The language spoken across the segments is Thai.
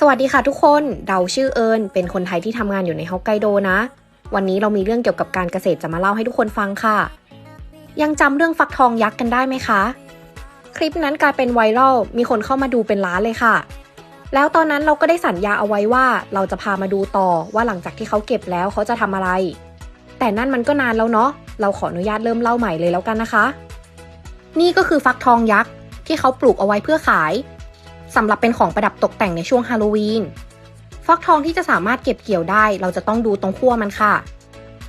สวัสดีค่ะทุกคนเราชื่อเอิญเป็นคนไทยที่ทำงานอยู่ในฮอกไกโดนะ วันนี้เรามีเรื่องเกี่ยวกับการเกษตรจะมาเล่าให้ทุกคนฟังค่ะ ยังจำเรื่องฟักทองยักษ์กันได้ไหมคะ คลิปนั้นกลายเป็นไวรัลมีคนเข้ามาดูเป็นล้านเลยค่ะ แล้วตอนนั้นเราก็ได้สัญญาเอาไว้ว่าเราจะพามาดูต่อว่าหลังจากที่เขาเก็บแล้วเขาจะทำอะไร แต่นั่นมันก็นานแล้วเนาะเราขออนุญาตเริ่มเล่าใหม่เลยแล้วกันนะคะ นี่ก็คือฟักทองยักษ์ที่เขาปลูกเอาไว้เพื่อขาย สำหรับเป็นของประดับตกแต่งในช่วงฮาโลวีน ฟักทองที่จะสามารถเก็บเกี่ยวได้ เราจะต้องดูตรงขั้วมันค่ะ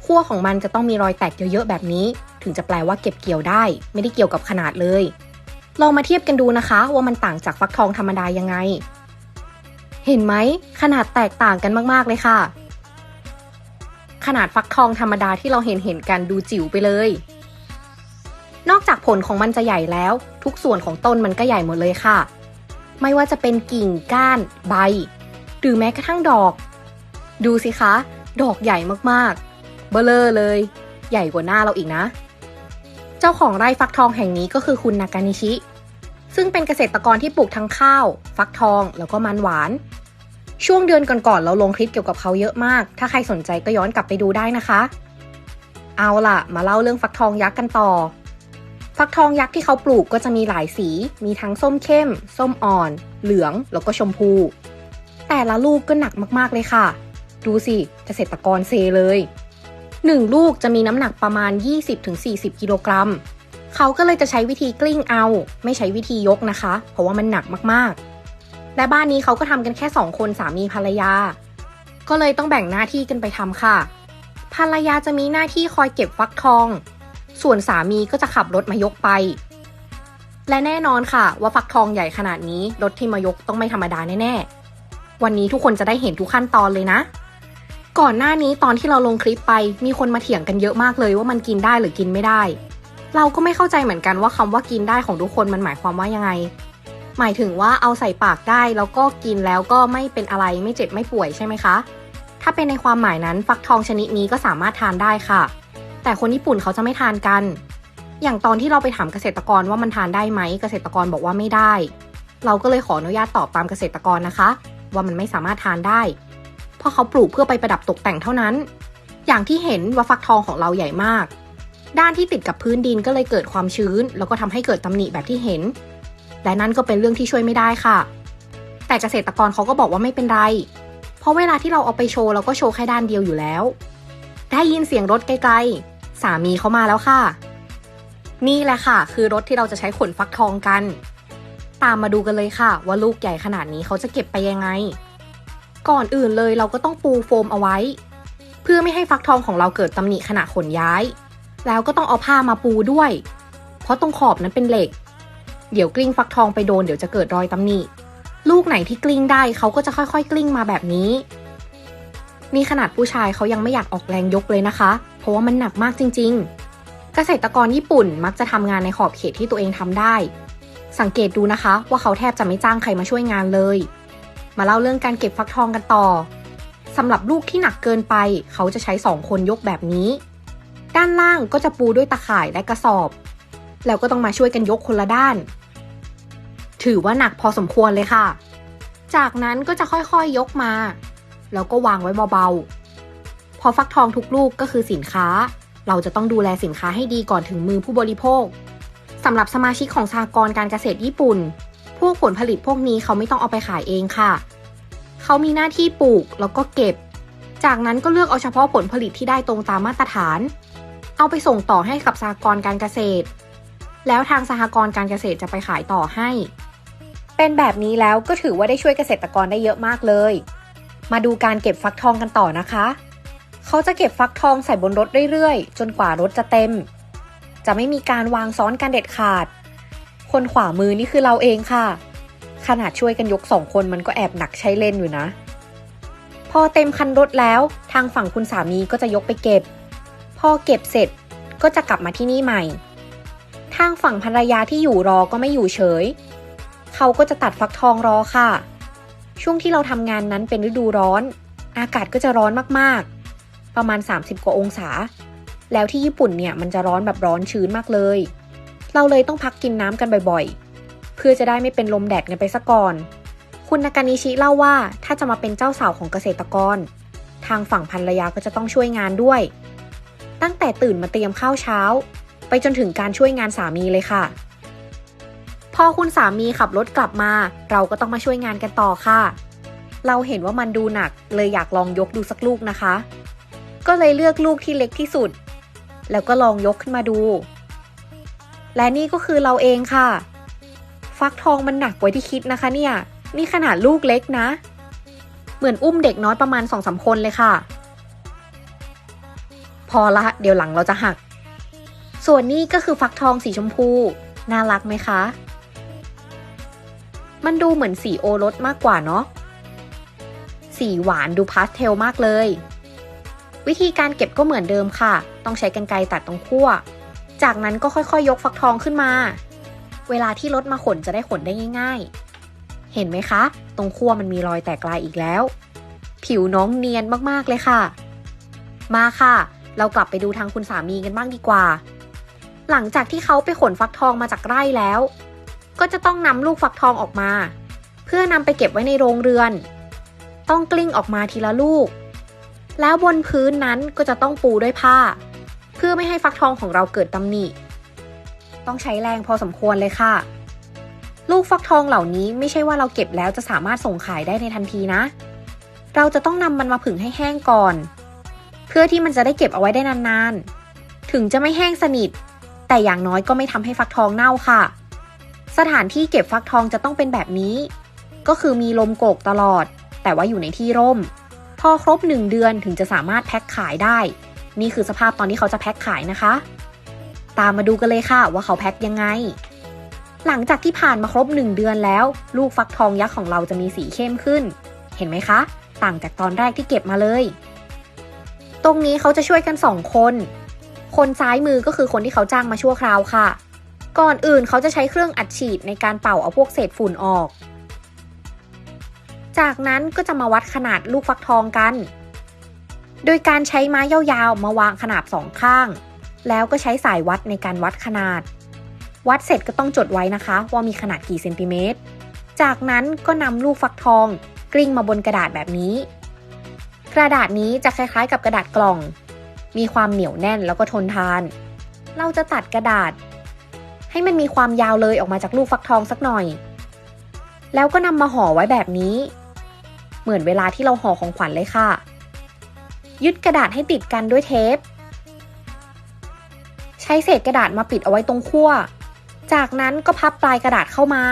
ขั้วของมันจะต้องมีรอยแตกเยอะๆแบบนี้ ถึงจะแปลว่าเก็บเกี่ยวได้ ไม่ได้เกี่ยวกับขนาดเลย ลองมาเทียบกันดูนะคะ ว่ามันต่างจากฟักทองธรรมดายังไง เห็นไหมขนาดแตกต่างกันมากๆเลยค่ะ ขนาดฟักทองธรรมดาที่เราเห็นเห็นกันดูจิ๋วไปเลยนอกจากผลของมันจะใหญ่แล้ว ทุกส่วนของต้นมันก็ใหญ่หมดเลยค่ะ ไม่ว่าจะเป็นกิ่งก้าน ใบ หรือแม้กระทั่งดอก ดูสิคะ ดอกใหญ่มากๆ เบลอเลย ใหญ่กว่าหน้าเราอีกนะ เจ้าของไร่ฟักทองแห่งนี้ก็คือคุณนากานิชิ ซึ่งเป็นเกษตรกรที่ปลูกทั้งข้าว ฟักทองแล้วก็มันหวาน ช่วงเดือนก่อนๆเราลงคลิปเกี่ยวกับเขาเยอะมาก ถ้าใครสนใจก็ย้อนกลับไปดูได้นะคะ เอาล่ะ มาเล่าเรื่องฟักทองยักษ์กันต่อ ฟักทองยักษ์ที่เขาปลูกก็จะมีหลายสี มีทั้งส้มเข้ม ส้มอ่อน เหลือง แล้วก็ชมพู แต่ละลูกก็หนักมากๆเลยค่ะ ดูสิเกษตรกรเซเลยหนึ่งลูกจะมีน้ำหนักประมาณ 20-40 กิโลกรัม เขาก็เลยจะใช้วิธีกลิ้งเอา ไม่ใช้วิธียกนะคะ เพราะว่ามันหนักมากๆ และบ้านนี้เขาก็ทำกันแค่สองคนสามีภรรยา ก็เลยต้องแบ่งหน้าที่กันไปทำค่ะ ภรรยาจะมีหน้าที่คอยเก็บฟักทอง ส่วนสามีก็จะขับรถมายกไป และแน่นอนค่ะ ว่าฟักทองใหญ่ขนาดนี้รถที่มายกต้องไม่ธรรมดาแน่ๆ วันนี้ทุกคนจะได้เห็นทุกขั้นตอนเลยนะ ก่อนหน้านี้ตอนที่เราลงคลิปไปมีคนมาเถียงกันเยอะมากเลยว่ามันกินได้หรือกินไม่ได้ เราก็ไม่เข้าใจเหมือนกันว่าคำว่ากินได้ของทุกคนมันหมายความว่ายังไง หมายถึงว่าเอาใส่ปากได้แล้วก็กินแล้วก็ไม่เป็นอะไรไม่เจ็บไม่ป่วยใช่ไหมคะถ้าเป็นในความหมายนั้นฟักทองชนิดนี้ก็สามารถทานได้ค่ะ แต่คนญี่ปุ่นเขาจะไม่ทานกัน อย่างตอนที่เราไปถามเกษตรกรว่ามันทานได้ไหมเกษตรกรบอกว่าไม่ได้ เราก็เลยขออนุญาตตอบตามเกษตรกรนะคะ ว่ามันไม่สามารถทานได้ เพราะเขาปลูกเพื่อไปประดับตกแต่งเท่านั้น อย่างที่เห็นว่าฟักทองของเราใหญ่มาก ด้านที่ติดกับพื้นดินก็เลยเกิดความชื้น แล้วก็ทำให้เกิดตำหนิแบบที่เห็น และนั่นก็เป็นเรื่องที่ช่วยไม่ได้ค่ะ แต่เกษตรกรเขาก็บอกว่าไม่เป็นไร เพราะเวลาที่เราเอาไปโชว์เราก็โชว์แค่ด้านเดียวอยู่แล้วได้ยินเสียงรถไกล สามีเขามาแล้วค่ะ นี่แหละค่ะ คือรถที่เราจะใช้ขนฟักทองกัน ตามมาดูกันเลยค่ะ ว่าลูกใหญ่ขนาดนี้เขาจะเก็บไปยังไง ก่อนอื่นเลยเราก็ต้องปูโฟมเอาไว้ เพื่อไม่ให้ฟักทองของเราเกิดตำหนิขณะขนย้าย แล้วก็ต้องเอาผ้ามาปูด้วย เพราะตรงขอบนั้นเป็นเหล็ก เดี๋ยวกลิ้งฟักทองไปโดนเดี๋ยวจะเกิดรอยตำหนิลูกไหนที่กลิ้งได้เขาก็จะค่อยๆ กลิ้งมาแบบนี้ นี่ขนาดผู้ชายเขายังไม่อยากออกแรงยกเลยนะคะ เพราะว่ามันหนักมากจริง ๆ เกษตรกรญี่ปุ่นมักจะทำงานในขอบเขตที่ตัวเองทำได้ สังเกตดูนะคะว่าเขาแทบจะไม่จ้างใครมาช่วยงานเลย มาเล่าเรื่องการเก็บฟักทองกันต่อสำหรับลูกที่หนักเกินไป เขาจะใช้สองคนยกแบบนี้ ด้านล่างก็จะปูด้วยตะข่ายและกระสอบ แล้วก็ต้องมาช่วยกันยกคนละด้าน ถือว่าหนักพอสมควรเลยค่ะ จากนั้นก็จะค่อยๆยยกมา แล้วก็วางไว้เบาๆ พอฟักทองทุกลูกก็คือสินค้า เราจะต้องดูแลสินค้าให้ดีก่อนถึงมือผู้บริโภคสำหรับสมาชิกของสหกรณ์การเกษตรญี่ปุ่น พวกผลผลิตพวกนี้เขาไม่ต้องเอาไปขายเองค่ะ เขามีหน้าที่ปลูกแล้วก็เก็บ จากนั้นก็เลือกเอาเฉพาะผลผลิตที่ได้ตรงตามมาตรฐาน เอาไปส่งต่อให้กับสหกรณ์การเกษตร แล้วทางสหกรณ์การเกษตรจะไปขายต่อให้ เป็นแบบนี้แล้วก็ถือว่าได้ช่วยเกษตรกรได้เยอะมากเลย มาดูการเก็บฟักทองกันต่อนะคะ เขาจะเก็บฟักทองใส่บนรถเรื่อยๆ จนกว่ารถจะเต็ม จะไม่มีการวางซ้อนกันเด็ดขาด คนขวามือนี่คือเราเองค่ะ ขนาดช่วยกันยกสองคนมันก็แอบหนักใช้เล่นอยู่นะ พอเต็มคันรถแล้วทางฝั่งคุณสามีก็จะยกไปเก็บ พอเก็บเสร็จก็จะกลับมาที่นี่ใหม่ ทางฝั่งภรรยาที่อยู่รอก็ไม่อยู่เฉย เขาก็จะตัดฟักทองรอค่ะ ช่วงที่เราทำงานนั้นเป็นฤดูร้อน อากาศก็จะร้อนมากๆ ประมาณ 30 กว่าองศา แล้วที่ญี่ปุ่นเนี่ยมันจะร้อนแบบร้อนชื้นมากเลย เราเลยต้องพักกินน้ำกันบ่อยๆ เพื่อจะได้ไม่เป็นลมแดดกันไปซะก่อนคคุณนากานิชิเล่าว่าถ้าจะมาเป็นเจ้าสาวของเกษตรกร ทางฝั่งภรรยาก็จะต้องช่วยงานด้วย ตั้งแต่ตื่นมาเตรียมข้าวเช้า ไปจนถึงการช่วยงานสามีเลยค่ะพอคุณสามีขับรถกลับมา เราก็ต้องมาช่วยงานกันต่อค่ะ เราเห็นว่ามันดูหนักเลยอยากลองยกดูสักลูกนะคะ ก็เลยเลือกลูกที่เล็กที่สุด แล้วก็ลองยกขึ้นมาดู และนี่ก็คือเราเองค่ะ ฟักทองมันหนักกว่าที่คิดนะคะเนี่ย นี่ขนาดลูกเล็กนะ เหมือนอุ้มเด็กน้อยประมาณสองสาคนเลยค่ะ พอละเดี๋ยวหลังเราจะหัก ส่วนนี้ก็คือฟักทองสีชมพู น่ารักไหมคะ มันดูเหมือนสีโอรสมากกว่าเนาะสีหวานดูพาสเทลมากเลย วิธีการเก็บก็เหมือนเดิมค่ะ ต้องใช้กรรไกรตัดตรงขั้ว จากนั้นก็ค่อยๆยยกฟักทองขึ้นมา เวลาที่รถมาขนจะได้ขนได้ง่าย ๆ เห็นไหมคะ ตรงขั้วมันมีรอยแตกลายอีกแล้ว ผิวน้องเนียนมากๆเลยค่ะ มาค่ะ เรากลับไปดูทางคุณสามีกันบ้างดีกว่า หลังจากที่เขาไปขนฟักทองมาจากไร่แล้ว ก็จะต้องนำลูกฟักทองออกมา เพื่อนำไปเก็บไว้ในโรงเรือน ต้องกลิ้งออกมาทีละลูก แล้วบนพื้นนั้นก็จะต้องปูด้วยผ้า เพื่อไม่ให้ฟักทองของเราเกิดตำหนิ ต้องใช้แรงพอสมควรเลยค่ะ ลูกฟักทองเหล่านี้ไม่ใช่ว่าเราเก็บแล้วจะสามารถส่งขายได้ในทันทีนะ เราจะต้องนำมันมาผึ่งให้แห้งก่อน เพื่อที่มันจะได้เก็บเอาไว้ได้นานๆ ถึงจะไม่แห้งสนิท แต่อย่างน้อยก็ไม่ทำให้ฟักทองเน่าค่ะ สถานที่เก็บฟักทองจะต้องเป็นแบบนี้ ก็คือมีลมโกกตลอด แต่ว่าอยู่ในที่ร่ม พอครบหนึ่งเดือนถึงจะสามารถแพ็คขายได้ นี่คือสภาพตอนที่เขาจะแพ็คขายนะคะ ตามมาดูกันเลยค่ะว่าเขาแพ็คยังไง หลังจากที่ผ่านมาครบหนึ่งเดือนแล้ว ลูกฟักทองยักษ์ของเราจะมีสีเข้มขึ้น เห็นไหมคะ ต่างจากตอนแรกที่เก็บมาเลย ตรงนี้เขาจะช่วยกันสองคน คนซ้ายมือก็คือคนที่เขาจ้างมาชั่วคราวค่ะ ก่อนอื่นเขาจะใช้เครื่องอัดฉีดในการเป่าเอาพวกเศษฝุ่นออก จากนั้นก็จะมาวัดขนาดลูกฟักทองกัน โดยการใช้ไม้ยาวๆ มาวางขนาบสองข้าง แล้วก็ใช้สายวัดในการวัดขนาด วัดเสร็จก็ต้องจดไว้นะคะ ว่ามีขนาดกี่เซนติเมตร จากนั้นก็นำลูกฟักทอง กลิ้งมาบนกระดาษแบบนี้ กระดาษนี้จะคล้ายๆ กับกระดาษกล่อง มีความเหนียวแน่นแล้วก็ทนทาน เราจะตัดกระดาษ ให้มันมีความยาวเลยออกมาจากลูกฟักทองสักหน่อยแล้วก็นำมาห่อไว้แบบนี้ เหมือนเวลาที่เราห่อของขวัญเลยค่ะ ยึดกระดาษให้ติดกันด้วยเทป ใช้เศษกระดาษมาปิดเอาไว้ตรงขั้ว จากนั้นก็พับปลายกระดาษเข้ามา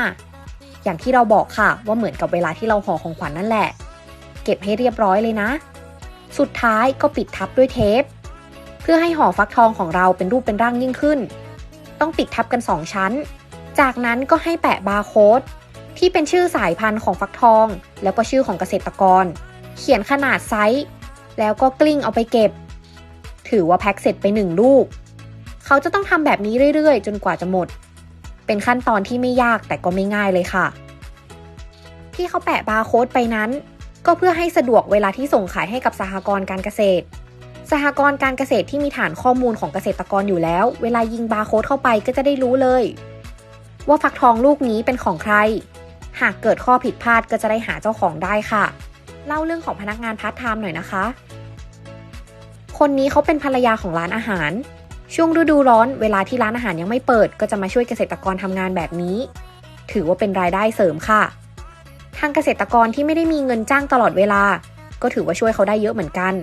อย่างที่เราบอกค่ะว่าเหมือนกับเวลาที่เราห่อของขวัญนนั่นแหละ เก็บให้เรียบร้อยเลยนะ สุดท้ายก็ปิดทับด้วยเทป เพื่อให้ห่อฟักทองของเราเป็นรูปเป็นร่างยิ่งขึ้น ต้องปิดทับกัน 2 ชั้น จากนั้นก็ให้แปะบาร์โค้ด ที่เป็นชื่อสายพันธุ์ของฟักทอง แล้วก็ชื่อของเกษตรกร เขียนขนาดไซส์ แล้วก็กลิ้งเอาไปเก็บ ถือว่าแพ็คเสร็จไปหนึ่งลูก เขาจะต้องทำแบบนี้เรื่อยๆ จนกว่าจะหมด เป็นขั้นตอนที่ไม่ยากแต่ก็ไม่ง่ายเลยค่ะ ที่เขาแปะบาร์โค้ดไปนั้น ก็เพื่อให้สะดวกเวลาที่ส่งขายให้กับสหกรณ์การเกษตร สหกรณ์การเกษตรที่มีฐานข้อมูลของเกษตรกรอยู่แล้ว เวลายิงบาร์โค้ดเข้าไปก็จะได้รู้เลย ว่าฟักทองลูกนี้เป็นของใคร หากเกิดข้อผิดพลาดก็จะได้หาเจ้าของได้ค่ะ เล่าเรื่องของพนักงานพาร์ทไทม์หน่อยนะคะ คนนี้เขาเป็นภรรยาของร้านอาหาร ช่วงฤดูร้อนเวลาที่ร้านอาหารยังไม่เปิด ก็จะมาช่วยเกษตรกรทำงานแบบนี้ ถือว่าเป็นรายได้เสริมค่ะ ทางเกษตรกรที่ไม่ได้มีเงินจ้างตลอดเวลา ก็ถือว่าช่วยเขาได้เยอะเหมือนกัน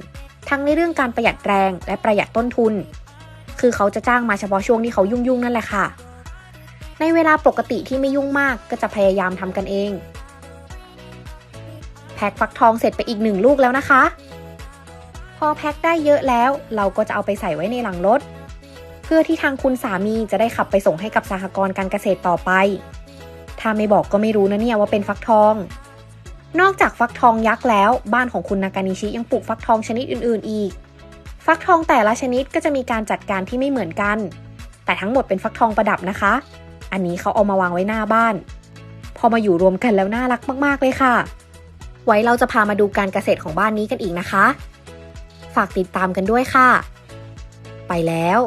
ทั้งในเรื่องการประหยัดแรงและประหยัดต้นทุน คือเขาจะจ้างมาเฉพาะช่วงที่เขายุ่งๆนั่นแหละค่ะ ในเวลาปกติที่ไม่ยุ่งมากก็จะพยายามทำกันเอง แพ็คฟักทองเสร็จไปอีกหนึ่งลูกแล้วนะคะ พอแพ็คได้เยอะแล้วเราก็จะเอาไปใส่ไว้ในหลังรถ เพื่อที่ทางคุณสามีจะได้ขับไปส่งให้กับสหกรณ์การเกษตรต่อไป ถ้าไม่บอกก็ไม่รู้นะเนี่ยว่าเป็นฟักทอง นอกจากฟักทองยักษ์แล้ว บ้านของคุณนากานิชิยังปลูกฟักทองชนิดอื่น ๆ อีก ฟักทองแต่ละชนิดก็จะมีการจัดการที่ไม่เหมือนกัน แต่ทั้งหมดเป็นฟักทองประดับนะคะ อันนี้เขาเอามาวางไว้หน้าบ้าน พอมาอยู่รวมกันแล้วน่ารักมาก ๆ เลยค่ะ ไว้เราจะพามาดูการเกษตรของบ้านนี้กันอีกนะคะ ฝากติดตามกันด้วยค่ะ ไปแล้ว